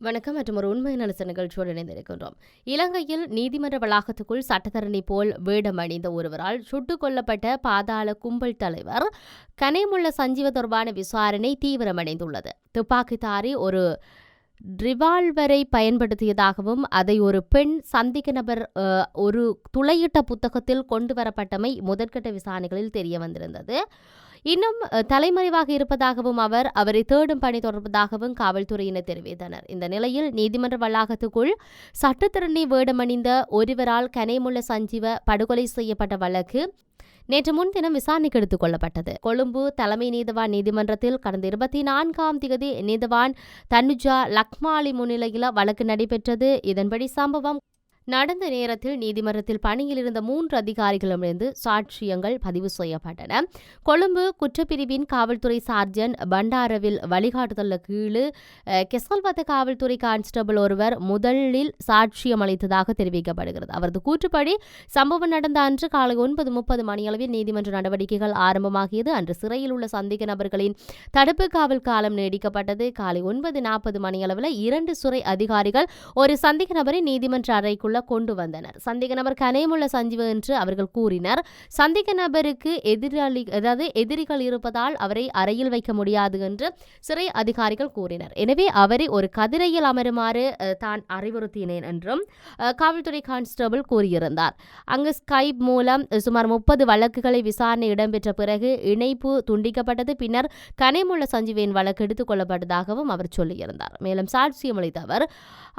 வணக்கம் மற்றும் ஒரு உண்மை நலச நிகழ்ச்சியோடு இணைந்திருக்கின்றோம். இலங்கையில் நீதிமன்ற வளாகத்துக்குள் சட்டத்தரணி போல் வேடம் அணிந்த ஒருவரால் சுட்டுக் கொல்லப்பட்ட பாதாள கும்பல் தலைவர் கனேமுள்ள சஞ்சீவ தொடர்பான விசாரணை தீவிரமடைந்துள்ளது. துப்பாக்கிதாரி ஒரு ரிவால்வரை பயன்படுத்தியதாகவும் அதை ஒரு பெண் சந்திக்க நபர் ஒரு துளையிட்ட புத்தகத்தில் கொண்டு வரப்பட்டமை முதற்கட்ட விசாரணைகளில் தெரிய வந்திருந்தது இன்னும் தலைமறைவாக இருப்பதாகவும் அவர் அவரை தேடும் பணி தொடர்பதாகவும் காவல்துறையினர் தெரிவித்தனர். இந்த நிலையில் நீதிமன்ற வளாகத்துக்குள் சட்டத்திறனை வேடமணிந்த ஒருவரால் கனைமுள்ள சஞ்சீவ படுகொலை செய்யப்பட்ட வழக்கு நேற்று முன்தினம் விசாரணைக்கு எடுத்துக் கொள்ளப்பட்டது. கொழும்பு தலைமை நீதிவான் நீதிமன்றத்தில் கடந்த இருபத்தி நான்காம் தேதி நீதிவான் தனுஜா லக்மாலி முன்னிலையில் வழக்கு நடைபெற்றது. இதன்படி சம்பவம் நடந்த நேரத்தில் நீதிமன்றத்தில் பணியில் இருந்த மூன்று அதிகாரிகளிடமிருந்து சாட்சியங்கள் பதிவு செய்யப்பட்டன. கொழும்பு குற்றப்பிரிவின் காவல்துறை சார்ஜன் பண்டாரவில் வழிகாட்டுதல் கீழ் அஹ், கெசல்வத்த காவல்துறை கான்ஸ்டபிள் ஒருவர் முதலில் சாட்சியம் அளித்ததாக தெரிவிக்கப்படுகிறது. அவரது கூற்றுப்படி சம்பவம் நடந்த அன்று காலை ஒன்பது முப்பது மணியளவில் நீதிமன்ற நடவடிக்கைகள் ஆரம்பமாகியது. அன்று சிறையில் உள்ள சந்தேக நபர்களின் தடுப்பு காவல் காலம் நீடிக்கப்பட்டது. காலை ஒன்பது நாற்பது மணியளவில் இரண்டு சிறை அதிகாரிகள் ஒரு சந்தேக நபரை நீதிமன்ற அறைக்குள் அறைக்குள்ள கொண்டு வந்தனர். சந்தேக நபர் கனேமுள்ள சஞ்சீவ் என்று அவர்கள் கூறினர். சந்தேக நபருக்கு எதிராளி அதாவது எதிரிகள் இருப்பதால் அவரை அறையில் வைக்க முடியாது என்று சிறை அதிகாரிகள் கூறினர். எனவே அவரை ஒரு கதிரையில் அமருமாறு தான் அறிவுறுத்தினேன் என்றும் காவல்துறை கான்ஸ்டபிள் கூறியிருந்தார். அங்கு ஸ்கைப் மூலம் சுமார் முப்பது வழக்குகளை விசாரணை இடம்பெற்ற பிறகு இணைப்பு துண்டிக்கப்பட்டது. பின்னர் கனேமுள்ள சஞ்சீவின் வழக்கு எடுத்துக் கொள்ளப்பட்டதாகவும் அவர் சொல்லியிருந்தார். மேலும் சாட்சியம் அளித்த அவர்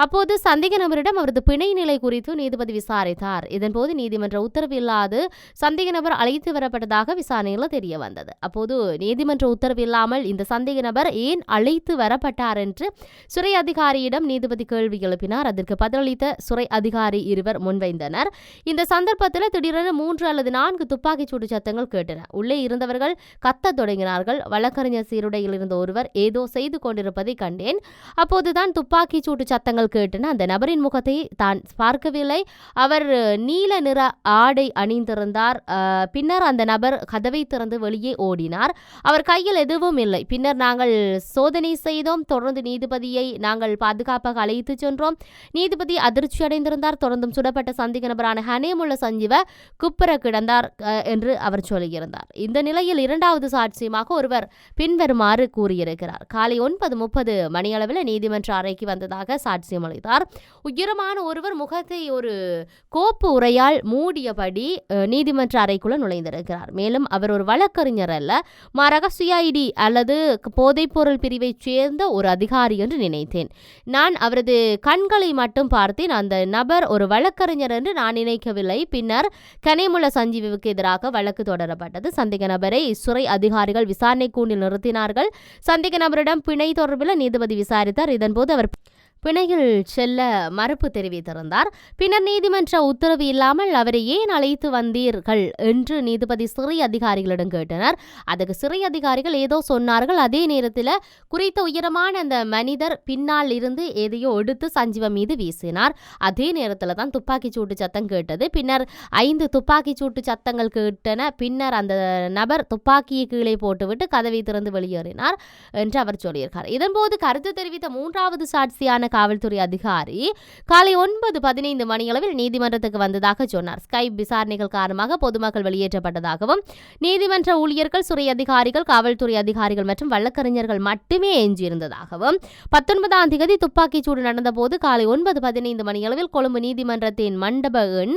அப்போது சந்தேக நபரிடம் அவரது பிணை நிலை குறித்து நீதிபதி விசாரித்தார். இதன்போது நீதிமன்ற உத்தரவு இல்லாது சந்தேக நபர் அழைத்து வரப்பட்டதாக விசாரணையில் தெரிய வந்தது. அப்போது நீதிமன்ற உத்தரவு இல்லாமல் இந்த சந்தேக நபர் ஏன் அழைத்து வரப்பட்டார் என்று சிறை அதிகாரியிடம் நீதிபதி கேள்வி எழுப்பினார். அதற்கு பதிலளித்த சிறை அதிகாரி இருவர் முன்வைந்தனர். இந்த சந்தர்ப்பத்தில் திடீரென மூன்று அல்லது நான்கு துப்பாக்கிச் சூடு சத்தங்கள் கேட்டன. உள்ளே இருந்தவர்கள் கத்தத் தொடங்கினார்கள். வழக்கறிஞர் சீருடையில் இருந்த ஒருவர் ஏதோ செய்து கொண்டிருப்பதை கண்டேன். அப்போதுதான் துப்பாக்கிச் சூட்டு சத்தங்கள் கேட்டன. அந்த நபரின் முகத்தை தான் பார்க்கவில்லை. அவர் நீல நிற ஆடை அணிந்திருந்தார். பின்னர் அந்த நபர் கதவை திறந்து வெளியே ஓடினார். அவர் கையில் எதுவும் இல்லை. பின்னர் நாங்கள் சோதனை செய்தோம். தொடர்ந்து நீதிபதியை நாங்கள் பாதுகாப்பாக அழைத்து சென்றோம். நீதிபதி அதிர்ச்சி அடைந்திருந்தார். தொடர்ந்தும் சுடப்பட்ட சந்தேக நபரான ஹனேமுள்ள சஞ்சீவ குப்புற கிடந்தார் என்று அவர் சொல்லியிருந்தார். இந்த நிலையில் இரண்டாவது சாட்சியமாக ஒருவர் பின்வருமாறு கூறியிருக்கிறார். காலை ஒன்பது முப்பது மணியளவில் நீதிமன்ற அறைக்கு வந்ததாக சாட்சியம் அளித்தார். உயரமான ஒருவர் முக முகத்தை ஒரு கோப்பு உரையால் மூடியபடி நீதிமன்ற அறைக்குள்ள நுழைந்திருக்கிறார். மேலும் அவர் ஒரு வழக்கறிஞர் அல்ல. மாறாக சிஐடி அல்லது போதைப்பொருள் பிரிவைச் சேர்ந்த ஒரு அதிகாரி என்று நினைத்தேன். நான் அவரது கண்களை மட்டும் பார்த்தேன். அந்த நபர் ஒரு வழக்கறிஞர் என்று நான் நினைக்கவில்லை. பின்னர் கனைமுல சஞ்சீவுக்கு எதிராக வழக்கு தொடரப்பட்டது. சந்தேக நபரை சிறை அதிகாரிகள் விசாரணை கூண்டில் நிறுத்தினார்கள். சந்தேக நபரிடம் பிணை தொடர்பில் நீதிபதி விசாரித்தார். இதன்போது அவர் பிணையில் செல்ல மறுப்பு தெரிவித்திருந்தார். பின்னர் நீதிமன்ற உத்தரவு இல்லாமல் அவரை ஏன் அழைத்து வந்தீர்கள் என்று நீதிபதி சிறை அதிகாரிகளிடம் கேட்டனர். அதுக்கு சிறை அதிகாரிகள் ஏதோ சொன்னார்கள். அதே நேரத்தில் குறித்த உயரமான அந்த மனிதர் பின்னால் இருந்து எதையோ எடுத்து சஞ்சீவ மீது வீசினார். அதே நேரத்தில் தான் துப்பாக்கிச் சூட்டு சத்தம் கேட்டது. பின்னர் ஐந்து துப்பாக்கிச் சூட்டு சத்தங்கள் கேட்டன. பின்னர் அந்த நபர் துப்பாக்கியை கீழே போட்டுவிட்டு கதவை திறந்து வெளியேறினார் என்று அவர் சொல்லியிருக்கார். இதன்போது கருத்து தெரிவித்த மூன்றாவது சாட்சியான காவல்துறை அதிகாரி காலை ஒன்பது பதினைந்து மணியளவில் நீதிமன்றத்துக்கு வந்ததாக சொன்னார். ஸ்கைப் விசாரணைகள் காரணமாக பொதுமக்கள் வெளியேற்றப்பட்டதாகவும் நீதிமன்ற ஊழியர்கள் சிறை அதிகாரிகள் காவல்துறை அதிகாரிகள் மற்றும் வழக்கறிஞர்கள் மட்டுமே எஞ்சியிருந்ததாகவும் பத்தொன்பதாம் தேதி துப்பாக்கிச் சூடு நடந்தபோது காலை ஒன்பது பதினைந்து மணியளவில் கொழும்பு நீதிமன்றத்தின் மண்டப எண்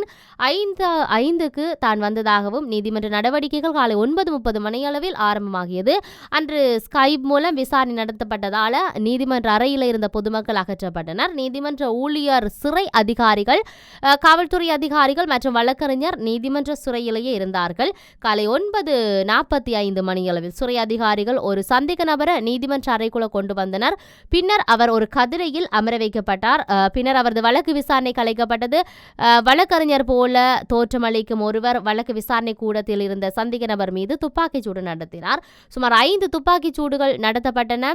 ஐந்து ஐந்துக்கு தான் வந்ததாகவும் நீதிமன்ற நடவடிக்கைகள் காலை ஒன்பது முப்பது மணியளவில் ஆரம்பமாகியது. அன்று ஸ்கைப் மூலம் விசாரணை நடத்தப்பட்டதால நீதிமன்ற அறையில் இருந்த பொதுமக்கள் அகற்றப்பட்டனர் நீதிமன்ற ஊழியர் சிறை அதிகாரிகள் காவல்துறை அதிகாரிகள் மற்றும் வழக்கறிஞர் நீதிமன்ற சிறையிலேயே இருந்தார்கள். காலை ஒன்பது நாற்பத்தி ஐந்து மணியளவில் சிறை அதிகாரிகள் ஒரு சந்தேக நபரை நீதிமன்ற அறைக்குள்ள கொண்டு வந்தனர். பின்னர் அவர் ஒரு கதிரையில் அமர வைக்கப்பட்டார். பின்னர் அவரது வழக்கு விசாரணை கலைக்கப்பட்டது வழக்கறிஞர் போல தோற்றமளிக்கும் ஒருவர் வழக்கு விசாரணை கூடத்தில் இருந்த சந்தேக நபர் மீது துப்பாக்கிச் சூடு நடத்தினார். சுமார் ஐந்து துப்பாக்கிச் சூடுகள் நடத்தப்பட்டன.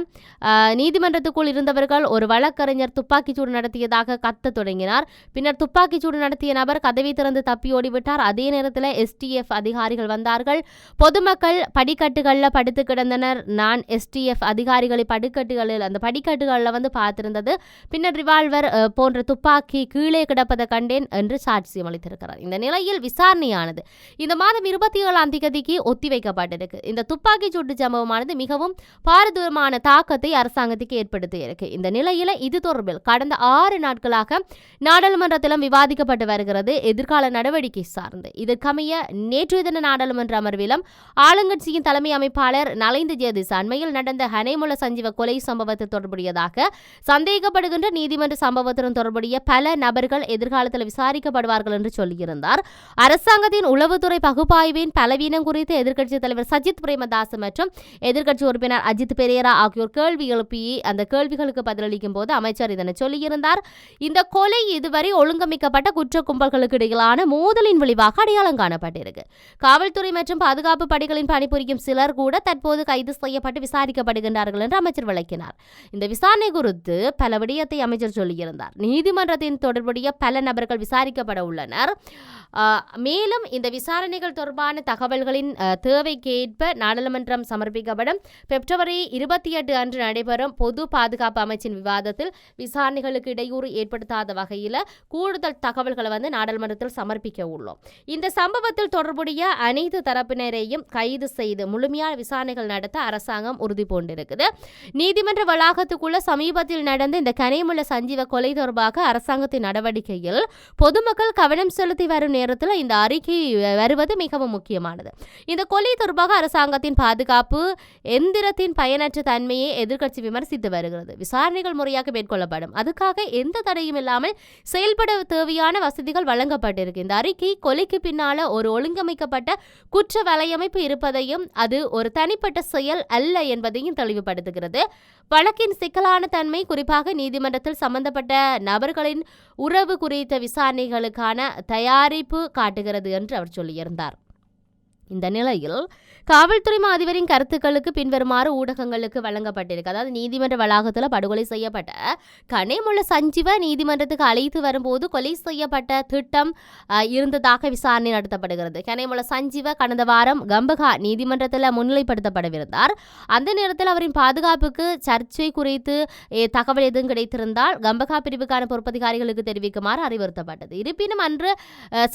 நீதிமன்றத்துக்குள் இருந்தவர்கள் ஒரு வழக்கறிஞர் இளைஞர் துப்பாக்கிச்சூடு நடத்தியதாக கத்த தொடங்கினார். பின்னர் துப்பாக்கிச்சூடு நடத்திய நபர் கதவை திறந்து தப்பி ஓடிவிட்டார். அதே நேரத்தில் எஸ்டிஎஃப் அதிகாரிகள் வந்தார்கள். பொதுமக்கள் படிக்கட்டுகளில் படுத்து கிடந்தனர். நான் எஸ்டிஎஃப் அதிகாரிகளை படிக்கட்டுகளில் அந்த படிக்கட்டுகளில் வந்து பார்த்திருந்தது. பின்னர் ரிவால்வர் போன்ற துப்பாக்கி கீழே கிடப்பதை கண்டேன் என்று சாட்சியம் அளித்திருக்கிறார். இந்த நிலையில் விசாரணையானது இந்த மாதம் இருபத்தி ஏழாம் தேதிக்கு ஒத்திவைக்கப்பட்டிருக்கு. இந்த துப்பாக்கி சூட்டு சம்பவமானது மிகவும் பாரதூரமான தாக்கத்தை அரசாங்கத்துக்கு ஏற்படுத்தி இருக்கு இந்த நிலையில இது தொடர்பில் கடந்த ஆறு நாட்களாக நாடாளுமன்றத்திலும் விவாதிக்கப்பட்டு வருகிறது. எதிர்கால நடவடிக்கை சார்ந்து. இதற்கமைய நேற்றைய தின நாடாளுமன்ற அமர்விலும் ஆளுங்கட்சியின் தலைமை அமைப்பாளர் நலைந்த ஜெயதிஸ் அண்மையில் நடந்த ஹனேமுல சஞ்சீவ கொலை சம்பவத்தில் தொடர்புடையதாக சந்தேகப்படுகின்ற நீதிமன்ற சம்பவத்துடன் தொடர்புடைய பல நபர்கள் எதிர்காலத்தில் விசாரிக்கப்படுவார்கள் என்று சொல்லியிருந்தார். அரசாங்கத்தின் உளவுத்துறை பகுப்பாய்வின் பலவீனம் குறித்து எதிர்க்கட்சித் தலைவர் சஜித் பிரேமதாஸ் மற்றும் எதிர்க்கட்சி உறுப்பினர் அஜித் பெரேரா ஆகியோர் கேள்வி எழுப்பி அந்த கேள்விகளுக்கு பதிலளிக்கும் போது அமைச்சர் இதனை சொல்லியிருந்தார். இந்த கொலை இதுவரை ஒழுங்கமைக்கப்பட்ட குற்ற கும்பல்களுக்கு இடையிலான மோதலின் விளைவாக அடையாளம் காணப்பட்டிருக்கு. காவல்துறை மற்றும் பாதுகாப்பு படைகளின் பணிபுரியும் சிலர் கூட தற்போது கைது செய்யப்பட்டு விசாரிக்கப்படுகின்றார்கள் என்று அமைச்சர் விளக்கினார். இந்த விசாரணை குறித்து பல விடயத்தை அமைச்சர் சொல்லியிருந்தார். நீதிமன்றத்தின் தொடர்புடைய பல நபர்கள் விசாரிக்கப்பட உள்ளனர். மேலும் இந்த விசாரணைகள் தொடர்பான தகவல்களின் தேவைக்கேற்ப நாடாளுமன்றம் சமர்ப்பிக்கப்படும். பிப்ரவரி இருபத்தி எட்டு அன்று நடைபெறும் பொது பாதுகாப்பு அமைச்சின் விவாதத்தில் விசாரணைகளுக்கு இடையூறு ஏற்படுத்தாத வகையில் கூடுதல் தகவல்களை வந்து நாடாளுமன்றத்தில் சமர்ப்பிக்க உள்ளோம். இந்த சம்பவத்தில் தொடர்புடைய அனைத்து தரப்பினரையும் கைது செய்து முழுமையான விசாரணைகள் நடத்த அரசாங்கம் உறுதி பூண்டிருக்குது. நீதிமன்ற வளாகத்துக்குள்ள சமீபத்தில் நடந்த இந்த கனிமுள்ள சஞ்சீவ கொலை தொடர்பாக அரசாங்கத்தின் நடவடிக்கையில் பொதுமக்கள் கவனம் செலுத்தி வரும் நேரத்தில் இந்த அறிக்கை வருவது மிகவும் முக்கியமானது. இந்த கொலை தொடர்பாக அரசாங்கத்தின் பாதுகாப்பு எந்திரத்தின் பயனற்ற தன்மையை எதிர்க்கட்சி விமர்சித்து வருகிறது. விசாரணைகள் முறையாக மேற்கொள்ளப்படும். அதுக்காக எந்த தடையும் இல்லாமல் செயல்பட தேவையான வசதிகள் வழங்கப்பட்டிருக்கு இந்த அறிக்கை கொலைக்கு பின்னால ஒரு ஒழுங்கமைக்கப்பட்ட குற்ற வலையமைப்பு இருப்பதையும் அது ஒரு தனிப்பட்ட செயல் அல்ல என்பதையும் தெளிவுபடுத்துகிறது. வழக்கின் சிக்கலான தன்மை குறிப்பாக நீதிமன்றத்தில் சம்பந்தப்பட்ட நபர்களின் உறவு குறித்த விசாரணைகளுக்கான தயாரிப்பு காட்டுகிறது என்று அவர் சொல்லியிருந்தார். இந்த நிலையில் காவல்துறை மா அதிபரின் கருத்துக்களுக்கு பின்வருமாறு ஊடகங்களுக்கு வழங்கப்பட்டிருக்கு. அதாவது நீதிமன்ற வளாகத்தில் படுகொலை செய்யப்பட்ட கனேமுள்ள சஞ்சீவ நீதிமன்றத்துக்கு அழைத்து வரும்போது கொலை செய்யப்பட்ட திட்டம் இருந்ததாக விசாரணை நடத்தப்படுகிறது. கனேமுள்ள சஞ்சீவ கடந்த வாரம் கம்பகா நீதிமன்றத்தில் முன்னிலைப்படுத்தப்படவிருந்தார். அந்த நேரத்தில் அவரின் பாதுகாப்புக்கு சர்ச்சை குறித்து தகவல் எதுவும் கிடைத்திருந்தால் கம்பகா பிரிவுக்கான பொறுப்பதிகாரிகளுக்கு தெரிவிக்குமாறு அறிவுறுத்தப்பட்டது. இருப்பினும் அன்று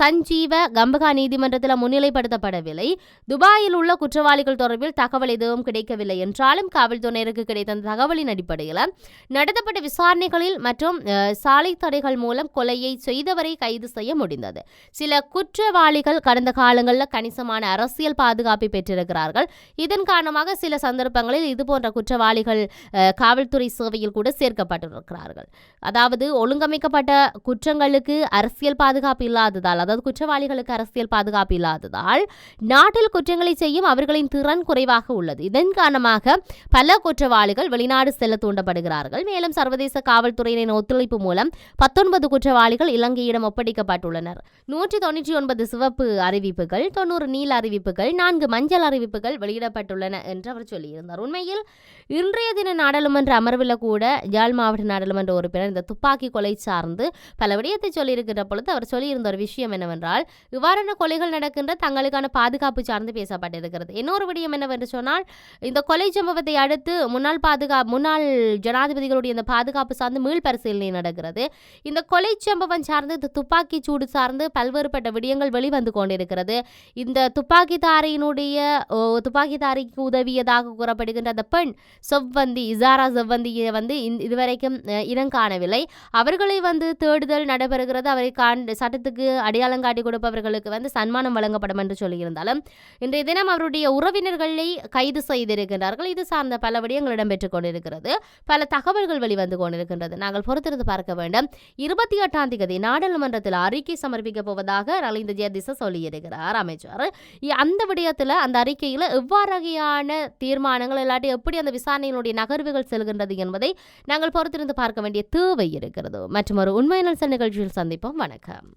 சஞ்சீவ கம்பகா நீதிமன்றத்தில் முன்னிலைப்படுத்தப்படவில்லை. துபாயில் உள்ள குற்றவாளிகள் தொடர்பில் தகவல் எதுவும் கிடைக்கவில்லை என்றாலும் காவல்துறையினருக்கு கிடைத்த தகவலின் அடிப்படையில் நடத்தப்பட்ட விசாரணைகளில் மற்றும் சாலை தடைகள் மூலம் கொலையை செய்தவரை கைது செய்ய முடிந்தது. சில குற்றவாளிகள் கடந்த காலங்களில் கணிசமான அரசியல் பாதுகாப்பை பெற்றிருக்கிறார்கள். இதன் காரணமாக சில சந்தர்ப்பங்களில் இதுபோன்ற குற்றவாளிகள் காவல்துறை சேவையில் கூட சேர்க்கப்பட்டிருக்கிறார்கள். அதாவது ஒழுங்கமைக்கப்பட்ட குற்றங்களுக்கு அரசியல் பாதுகாப்பு இல்லாததால் அதாவது குற்றவாளிகளுக்கு அரசியல் பாதுகாப்பு இல்லாததால் நாட்டில் குற்றங்களை செய்யும் அவர்களின் திறன் குறைவாக உள்ளது. இதன் காரணமாக பல குற்றவாளிகள் வெளிநாடு செல்ல தூண்டப்படுகிறார்கள். மேலும் சர்வதேச காவல்துறையினரின் ஒத்துழைப்பு மூலம் பத்தொன்பது குற்றவாளிகள் இலங்கையிடம் ஒப்படைக்கப்பட்டுள்ளனர். நூற்றி தொண்ணூற்றி ஒன்பது சிவப்பு அறிவிப்புகள் தொண்ணூறு நீல அறிவிப்புகள் நான்கு மஞ்சள் அறிவிப்புகள் வெளியிடப்பட்டுள்ளன என்று அவர் சொல்லியிருந்தார். உண்மையில் இன்றைய தின நாடாளுமன்ற அமர்வில் கூட யாழ் மாவட்ட நாடாளுமன்ற உறுப்பினர் இந்த துப்பாக்கி கொலை சார்ந்து பல விடயத்தை சொல்லியிருக்கிற பொழுது அவர் சொல்லியிருந்த ஒரு விஷயம் என்னவென்றால் இவ்வாறான கொலைகள் நடக்கின்ற தங்களுக்கான பாதுகாப்பு சார்ந்து பேசப்பட்டிருக்கிறது. இன்னொரு விடயம் என்னவென்று சொன்னால் இந்த கொலை சம்பவத்தை அடுத்து முன்னாள் பாதுகா முன்னாள் ஜனாதிபதிகளுடைய இந்த பாதுகாப்பு சார்ந்து மீள் பரிசீலனை நடக்கிறது. இந்த கொலை சம்பவம் சார்ந்து இந்த துப்பாக்கி சூடு சார்ந்து பல்வேறுபட்ட விடயங்கள் வெளிவந்து கொண்டிருக்கிறது. இந்த துப்பாக்கிதாரியினுடைய துப்பாக்கிதாரிக்கு உதவியதாக கூறப்படுகின்ற அந்த பெண் செவ்வந்தி இசாரா செவ்வந்தியை வந்து இதுவரைக்கும் அஹ், இனம் காணவில்லை. அவர்களை வந்து தேடுதல் நடைபெறுகிறது. அவரை காண் சட்டத்துக்கு அடையாளம் காட்டி கொடுப்பவர்களுக்கு வந்து சன்மானம் வழங்கப்படும் என்று சொல்லியிருந்தாலும் இன்றைய தினம் அவருடைய அவருடைய உறவினர்களை கைது செய்திருக்கின்றார்கள். இது சார்ந்த பல விடயங்கள் இடம்பெற்றுக் கொண்டிருக்கிறது. பல தகவல்கள் வெளிவந்து கொண்டிருக்கின்றது. நாங்கள் பொறுத்திருந்து பார்க்க வேண்டும். இருபத்தி எட்டாம் தேதி நாடாளுமன்றத்தில் அறிக்கை சமர்ப்பிக்க போவதாக நலிந்த ஜெயதிச சொல்லியிருக்கிறார். அமைச்சர் அந்த விடயத்தில் அந்த அறிக்கையில் எவ்வாறான தீர்மானங்கள் இல்லாட்டி எப்படி அந்த விசாரணையினுடைய நகர்வுகள் செல்கின்றது என்பதை நாங்கள் பொறுத்திருந்து பார்க்க வேண்டிய தேவை இருக்கிறது. மற்றும் ஒரு உண்மை நிகழ்ச்சியில் சந்திப்போம். வணக்கம்.